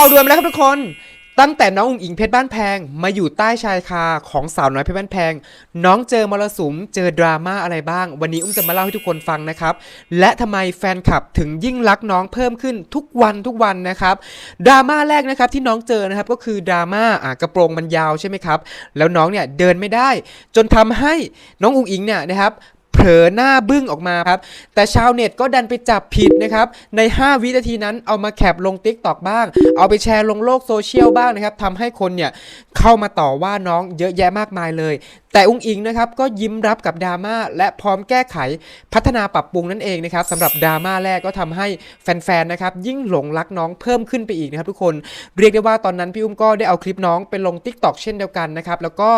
าด่วนมาแล้วครับทุกคน ตั้งแต่น้องอุ๋งอิงเพชรบ้านแพง มาอยู่ใต้ชายคาของสาวน้อยเพชรบ้านแพง น้องเจอมรสุมเจอดราม่าอะไรบ้าง วันนี้อุ้มจะมาเล่าให้ทุกคนฟังนะครับ และทำไมแฟนคลับถึงยิ่งรักน้องเพิ่มขึ้นทุกวันทุกวันนะครับดราม่าแรกนะครับที่น้องเจอนะครับก็คือดราม่าอะกระโปรงมันยาวใช่ไหมครับแล้วน้องเนี่ยเดินไม่ได้ จนทำให้น้องอุ๋งอิงเนี่ยนะครับ ผลอหน้าบึ้งออกมาครับ แต่ชาวเน็ตก็ดันไปจับผิดนะครับ ใน 5 วินาทีนั้นเอามาแคปลงติ๊กตอกบ้าง เอาไปแชร์ลงโลกโซเชียลบ้างนะครับทำให้คนเนี่ยเข้ามาต่อว่าน้องเยอะแยะมากมายเลย แต่อุ้งอิงนะครับก็ยิ้มรับกับดราม่าและพร้อมแก้ไขพัฒนาปรับปรุงนั่นเองนะครับสำหรับดราม่าแรกก็ทำให้แฟนๆนะครับยิ่งหลงรักน้องเพิ่มขึ้นไปอีกนะครับทุกคนเรียกได้ว่าตอนนั้นพี่อุ้มก็ได้เอาคลิปน้องไปลง t ิ k t o k เช่นเดียวกันนะครับแล้วก็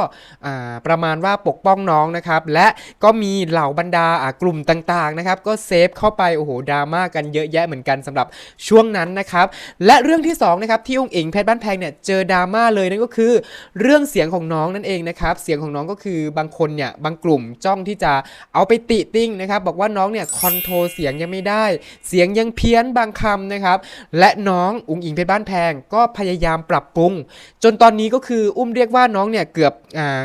ประมาณว่าปกป้องน้องนะครับและก็มีเหล่าบรรดากลุ่มต่างๆนะครับก็เซฟเข้าไปโอ้โหดราม่ากันเยอะแยะเหมือนกันสำหรับช่วงนั้นนะครับและเรื่องที่สองนะครับที่อุ้งอิงเพชรบ้านแพงเนี่ยเจอดราม่าเลยนั่นก็คือ เรื่องเสียงของน้องนั่นเองนะครับเสียงของน้องก็คือบางคนเนี่ยบางกลุ่มจ้องที่จะเอาไปติติ้งนะครับบอกว่าน้องเนี่ยคอนโทรเสียงยังไม่ได้ เสียงยังเพี้ยนบางคำนะครับ และน้องอุ๋งอิงเพชรบ้านแพงก็พยายามปรับปรุง จนตอนนี้ก็คืออุ้มเรียกว่าน้องเนี่ยเกือบอ่า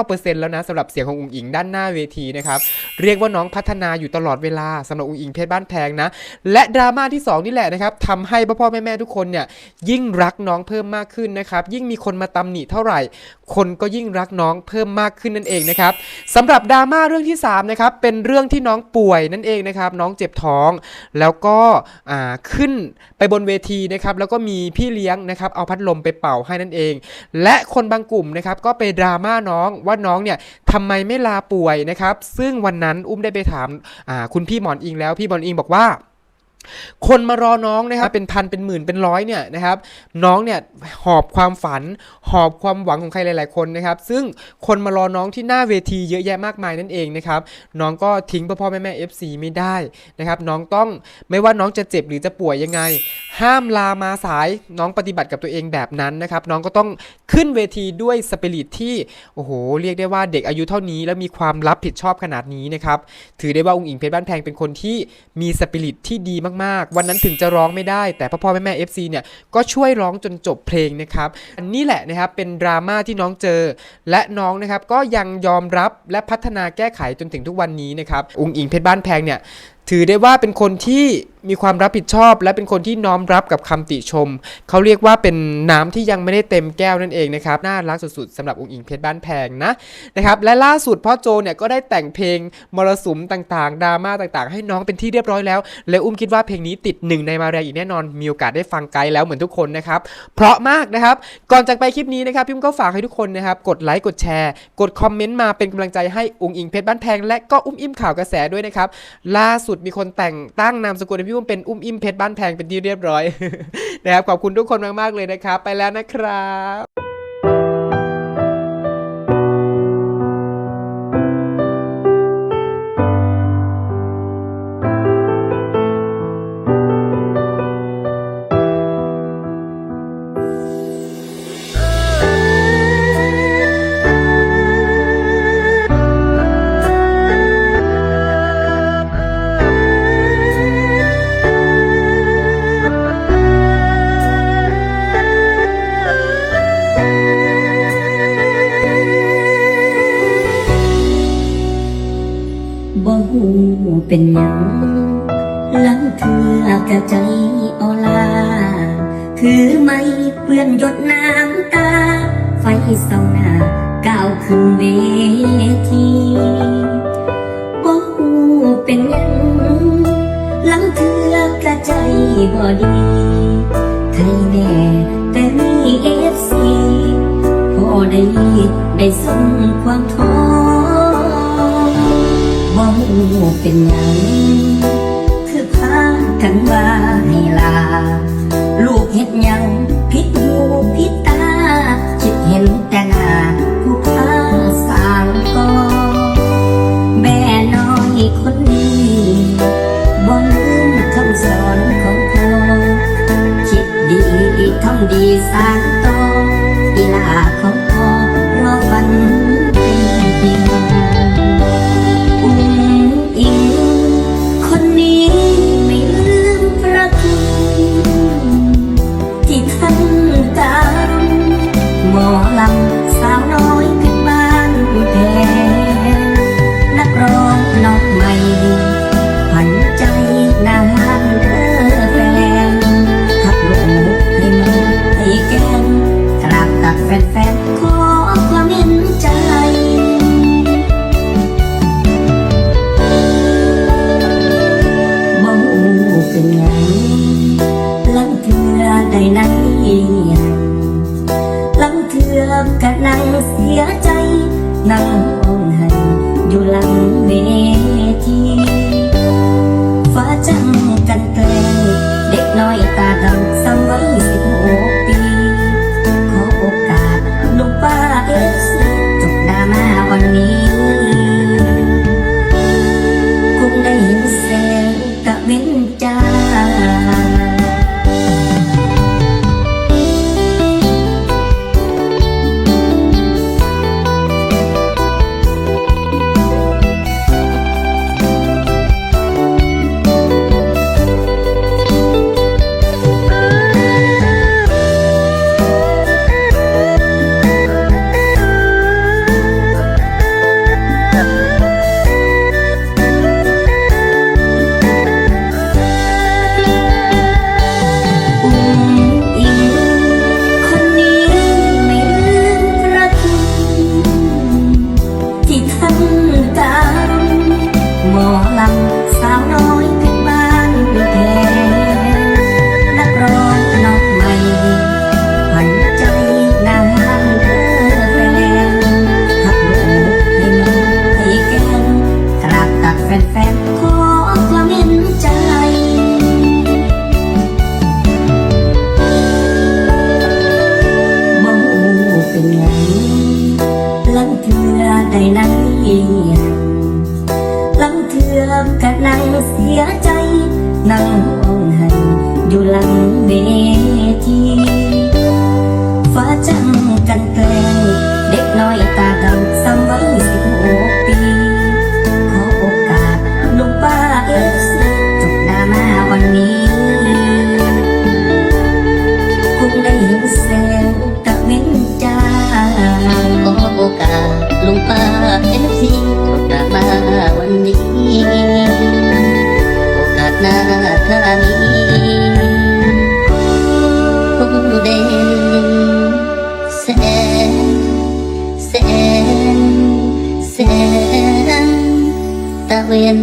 99%แล้วนะสำหรับเสียงของอุ๋งอิงด้านหน้าเวทีนะครับเรียกว่าน้องพัฒนาอยู่ตลอดเวลาสำหรับอุ๋งอิงเพชรบ้านแพงนะและดราม่าที่สองนี่แหละนะครับทำให้พ่อพ่อแม่แม่ทุกคนเนี่ยยิ่งรักน้องเพิ่มมากขึ้นนะครับยิ่งมีคนมาตำหนิเท่าไหร่ คนก็ยิ่งรักน้องเพิ่มมากขึ้นนั่นเองนะครับสำหรับดราม่าเรื่องที่3นะครับเป็นเรื่องที่น้องป่วยนั่นเองนะครับน้องเจ็บท้อง แล้วก็ขึ้นไปบนเวทีนะครับแล้วก็มีพี่เลี้ยงนะครับเอาพัดลมไปเป่าให้นั่นเอง และคนบางกลุ่มนะครับก็ไปดราม่าน้องว่าน้องเนี่ยทำไมไม่ลาป่วยนะครับซึ่งวันนั้นอุ้มได้ไปถามคุณพี่หมอนอิงแล้วพี่หมอนอิงบอกว่า คนมารอน้องนะครับเป็นพันเป็นหมื่นเป็นร้อยเนี่ยนะครับน้องเนี่ยหอบความฝัน หอบความหวังของใครหลาย ๆ คนนะครับ ซึ่งคนมารอน้องที่หน้าเวทีเยอะแยะมากมายนั่นเองนะครับน้องก็ทิ้งพ่อพ่อแม่แม่ FC ไม่ได้นะครับน้องต้องไม่ว่าน้องจะเจ็บหรือจะป่วยยังไง ห้ามลามาสายน้องปฏิบัติกับตัวเองแบบนั้นนะครับ น้องก็ต้อง ขึ้นเวทีด้วยสปิริตที่โอ้โหเรียกได้ว่าเด็กอายุเท่านี้ แล้วมีความรับผิดชอบขนาดนี้นะครับถือได้ว่าองค์อิงเพชรบ้านแพงเป็นคนที่มีสปิริตที่ดีมากๆ วันนั้นถึงจะร้องไม่ได้ แต่พ่อพ่อแม่แม่ FC เนี่ยก็ช่วยร้องจนจบเพลงนะครับอันนี้แหละนะครับเป็นดราม่าที่น้องเจอ และน้องนะครับก็ยังยอมรับและพัฒนาแก้ไขจนถึงทุกวันนี้นะครับองค์อิงเพชรบ้านแพงเนี่ยถือได้ว่าเป็นคนที่มีความรับผิดชอบ และเป็นคนที่น้อมรับกับคำติชม เขาเรียกว่าเป็นน้ำที่ยังไม่ได้เต็มแก้วนั่นเองนะครับ น่ารักสุดๆสำหรับองค์อิงเพชรบ้านแพงนะนะครับ และล่าสุดพ่อโจเนี่ยก็ได้แต่งเพลงมรสุมต่างๆดราม่าต่างๆ ให้น้องเป็นที่เรียบร้อยแล้ว และอุ้มคิดว่าเพลงนี้ติดหนึ่งในมาแรงอีกแน่นอน มีโอกาสได้ฟังไกด์แล้วเหมือนทุกคนนะครับ เพราะมากนะครับ ก่อนจากไปคลิปนี้นะครับพี่อุ้มก็ฝากให้ทุกคนนะครับ กดไลค์กดแชร์ กดคอมเมนต์มาเป็นกำลังใจให้องค์อิงเพชรบ้านแพง และก็อุ้มอิ่มข่าวกระแสด้วยนะครับ ล่าสุดมีคนแต่งตั้งนามสกุลให้พี่อุ้มเป็นอุ้มอิ่มเพชรบ้านแพงเป็นที่เรียบร้อย นะครับขอบคุณทุกคนมากๆเลยนะครับ ไปแล้วนะครับ เป็นหยังหลังเถือกะใจอลา คือไม่เปื้อนหยดน้ำตา ไฟเศร้าหน้าก้าวขึ้นเวทีบ่หูเป็นหยังหลังเถือกระใจบ่ดีใครแน่แต่มีเอฟซีพอได้ได้สมความท้อ บ่ฮู้เป็นหยังคือพากันว่าให้ลา ลูกเฮ็ดหยังผิดหูผิดตา คิดเห็นแต่หน้าผู้พาสร้างก่อแม่น้อยคนนี้บ่ลืมคำสอนของเขาคิดดีทำดีสร้าง เสียใจนั่ง 一眼 เวน